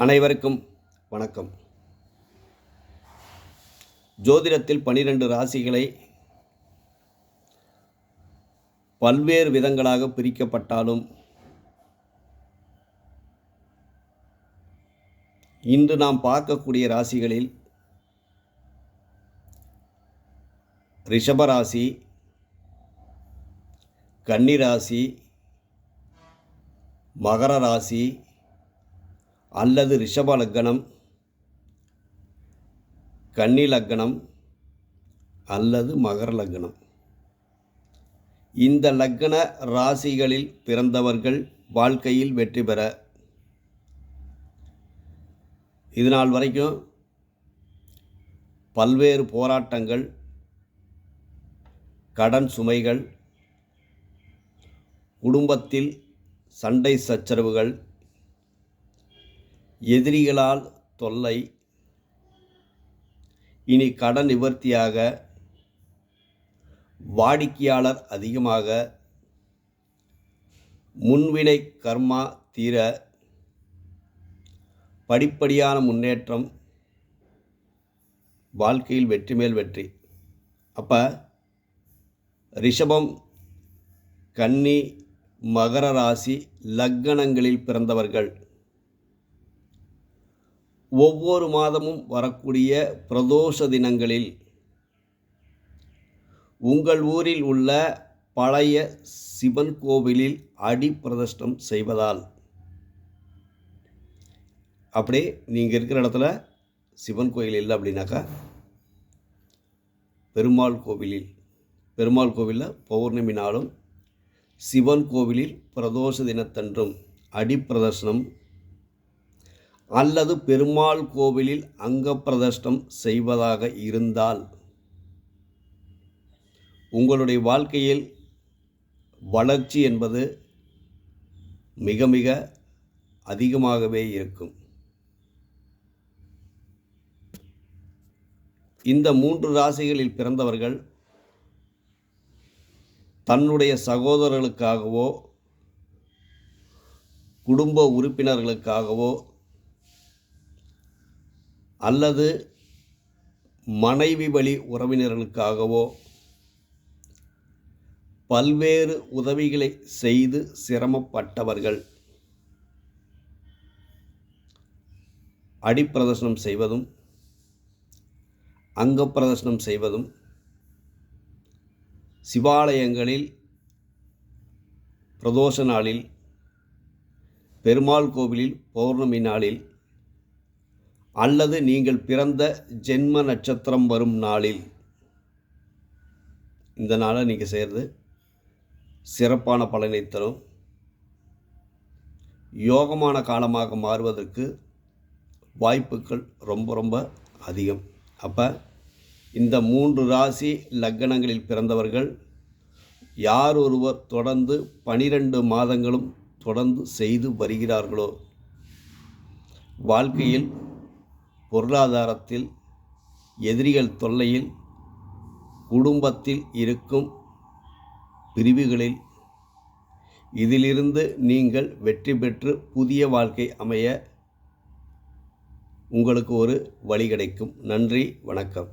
அனைவருக்கும் வணக்கம். ஜோதிடத்தில் பனிரெண்டு ராசிகளை பல்வேறு விதங்களாக பிரிக்கப்பட்டாலும் இன்று நாம் பார்க்கக்கூடிய ராசிகளில் ரிஷபராசி கன்னிராசி மகர ராசி அல்லது ரிஷப லக்கணம் கன்னி லக்கணம் அல்லது மகர லக்கணம் இந்த லக்கண ராசிகளில் பிறந்தவர்கள் வாழ்க்கையில் வெற்றி பெற இது நாள் வரைக்கும் பல்வேறு போராட்டங்கள் கடன் சுமைகள் குடும்பத்தில் சண்டை சச்சரவுகள் எதிரிகளால் தொல்லை இனி கடன் நிவர்த்தியாக வாடிக்கையாளர் அதிகமாக முன்வினை கர்மா தீர படிப்படியான முன்னேற்றம் வாழ்க்கையில் வெற்றி மேல் வெற்றி. அப்போ ரிஷபம் கன்னி மகர ராசி லக்கணங்களில் பிறந்தவர்கள். ஒவ்வொரு மாதமும் வரக்கூடிய பிரதோஷ தினங்களில் உங்கள் ஊரில் உள்ள பழைய சிவன் கோவிலில் அடி செய்வதால் அப்படியே நீங்கள் இருக்கிற இடத்துல சிவன் கோயில் இல்லை அப்படின்னாக்கா பெருமாள் கோவிலில் பெருமாள் கோவிலில் பௌர்ணமி நாளும் சிவன் கோவிலில் பிரதோஷ தினத்தன்றும் அடிப்பிரதர்சனம் அல்லது பெருமாள் கோவிலில் அங்க செய்வதாக இருந்தால் உங்களுடைய வாழ்க்கையில் வளர்ச்சி என்பது மிக மிக அதிகமாகவே இருக்கும். இந்த மூன்று ராசிகளில் பிறந்தவர்கள் தன்னுடைய சகோதரர்களுக்காகவோ குடும்ப உறுப்பினர்களுக்காகவோ அல்லது மனைவி வழி உறவினர்களுக்காகவோ பல்வேறு உதவிகளை செய்து சிரமப்பட்டவர்கள் அடிப்பிரதர்சனம் செய்வதும் அங்கப்பிரதர்சனம் செய்வதும் சிவாலயங்களில் பிரதோஷ நாளில் பெருமாள் கோவிலில் பௌர்ணமி நாளில் அல்லது நீங்கள் பிறந்த ஜென்ம நட்சத்திரம் வரும் நாளில். இந்த நாளை நீங்கள் செய்கிறது சிறப்பான பலனை தரும். யோகமான காலமாக மாறுவதற்கு வாய்ப்புகள் ரொம்ப ரொம்ப அதிகம். அப்போ இந்த மூன்று ராசி லக்கணங்களில் பிறந்தவர்கள் யார் ஒருவர் தொடர்ந்து பனிரெண்டு மாதங்களும் தொடர்ந்து செய்து வருகிறார்களோ வாழ்க்கையில் பொருளாதாரத்தில் எதிரிகள் தொல்லையில் குடும்பத்தில் இருக்கும் பிரிவுகளில் இதிலிருந்து நீங்கள் வெற்றி பெற்று புதிய வாழ்க்கை அமைய உங்களுக்கு ஒரு வழி கிடைக்கும். நன்றி வணக்கம்.